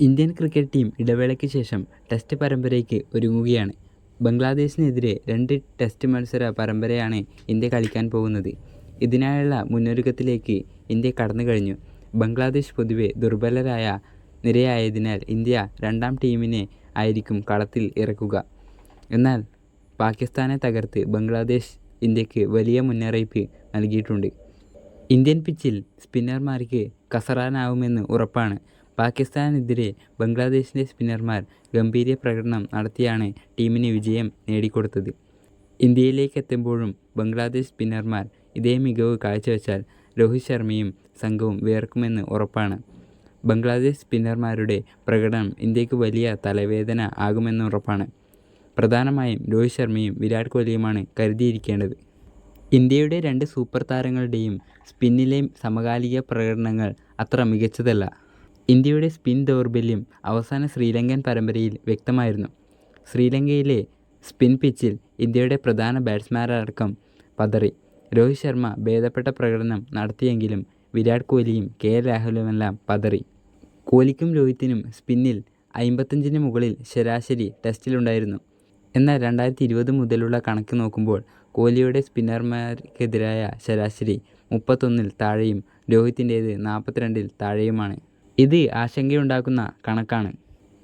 Indian cricket team ഇടവേളയ്ക്ക് ശേഷം test പരമ്പരയ്ക്ക് ഒരുങ്ങുകയാണ്. ബംഗ്ലാദേശിനെതിരെ രണ്ട് ടെസ്റ്റ് മത്സര പരമ്പരയാണ് ഇന്ത്യ കളിക്കാൻ പോകുന്നത്. ഇതിനായുള്ള മുന്നൊരുക്കത്തിലേക്ക് ഇന്ത്യ കടന്നു കഴിഞ്ഞു ബംഗ്ലാദേശ് പൊതുവെ ദുർബലരായ നിരയായതിനാൽ ഇന്ത്യ രണ്ടാം ടീമിനെ ആയിരിക്കും കളത്തിൽ ഇറക്കുക. എന്നാൽ പാകിസ്ഥാനെ തകർത്ത് ബംഗ്ലാദേശ് ഇന്ത്യയ്ക്ക് വലിയ മുന്നറിയിപ്പ് നൽകിയിട്ടുണ്ട്. ഇന്ത്യൻ പിച്ചിൽ സ്പിന്നർമാർക്ക് കസറാനാവുമെന്ന് ഉറപ്പാണ്. പാകിസ്ഥാനെതിരെ ബംഗ്ലാദേശിന്റെ സ്പിന്നർമാർ ഗംഭീര പ്രകടനം നടത്തിയാണ് ടീമിന് വിജയം നേടിക്കൊടുത്തത്. ഇന്ത്യയിലേക്കെത്തുമ്പോഴും ബംഗ്ലാദേശ് സ്പിന്നർമാർ ഇതേ മികവ് കാഴ്ചവെച്ചാൽ രോഹിത് ശർമ്മയും സംഘവും വിയർക്കുമെന്ന് ഉറപ്പാണ്. ബംഗ്ലാദേശ് സ്പിന്നർമാരുടെ പ്രകടനം ഇന്ത്യയ്ക്ക് വലിയ തലവേദന ആകുമെന്ന് ഉറപ്പാണ് പ്രധാനമായും രോഹിത് ശർമ്മയും വിരാട് കോഹ്ലിയുമാണ് കരുതിയിരിക്കേണ്ടത്. ഇന്ത്യയുടെ രണ്ട് സൂപ്പർ താരങ്ങളുടെയും സ്പിന്നിലെ സമകാലിക പ്രകടനങ്ങൾ അത്ര മികച്ചതല്ല. ഇന്ത്യയുടെ സ്പിൻ ദൗർബല്യം അവസാന ശ്രീലങ്കൻ പരമ്പരയിൽ വ്യക്തമായിരുന്നു. ശ്രീലങ്കയിലെ സ്പിൻ പിച്ചിൽ ഇന്ത്യയുടെ പ്രധാന ബാറ്റ്സ്മാരടക്കം പതറി. രോഹിത് ശർമ്മ ഭേദപ്പെട്ട പ്രകടനം നടത്തിയെങ്കിലും വിരാട് കോഹ്ലിയും കെ. എൽ. രാഹുലുമെല്ലാം പതറി. കോഹ്ലിക്കും രോഹിത്തിനും സ്പിന്നിൽ അമ്പത്തഞ്ചിന് മുകളിൽ ശരാശരി ടെസ്റ്റിലുണ്ടായിരുന്നു. എന്നാൽ രണ്ടായിരത്തി ഇരുപത് മുതലുള്ള കണക്ക് നോക്കുമ്പോൾ കോഹ്ലിയുടെ സ്പിന്നർമാർക്കെതിരായ ശരാശരി മുപ്പത്തൊന്നിൽ താഴെയും രോഹിത്തിന്റേത് നാൽപ്പത്തിരണ്ടിൽ താഴെയുമാണ്. ഇത് ആശങ്കയുണ്ടാക്കുന്ന കണക്കാണ്.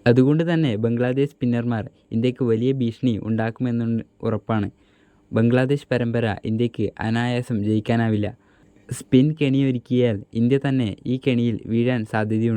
അതുകൊണ്ട് തന്നെ ബംഗ്ലാദേശ് സ്പിന്നർമാർ ഇന്ത്യയ്ക്ക് വലിയ ഭീഷണി ഉണ്ടാക്കുമെന്ന് ഉറപ്പാണ് ബംഗ്ലാദേശ് പരമ്പര ഇന്ത്യയ്ക്ക് അനായാസം ജയിക്കാനാവില്ല. സ്പിൻ കെണിയൊരുക്കിയാൽ ഇന്ത്യ തന്നെ ഈ കെണിയിൽ വീഴാൻ സാധ്യതയുണ്ട്.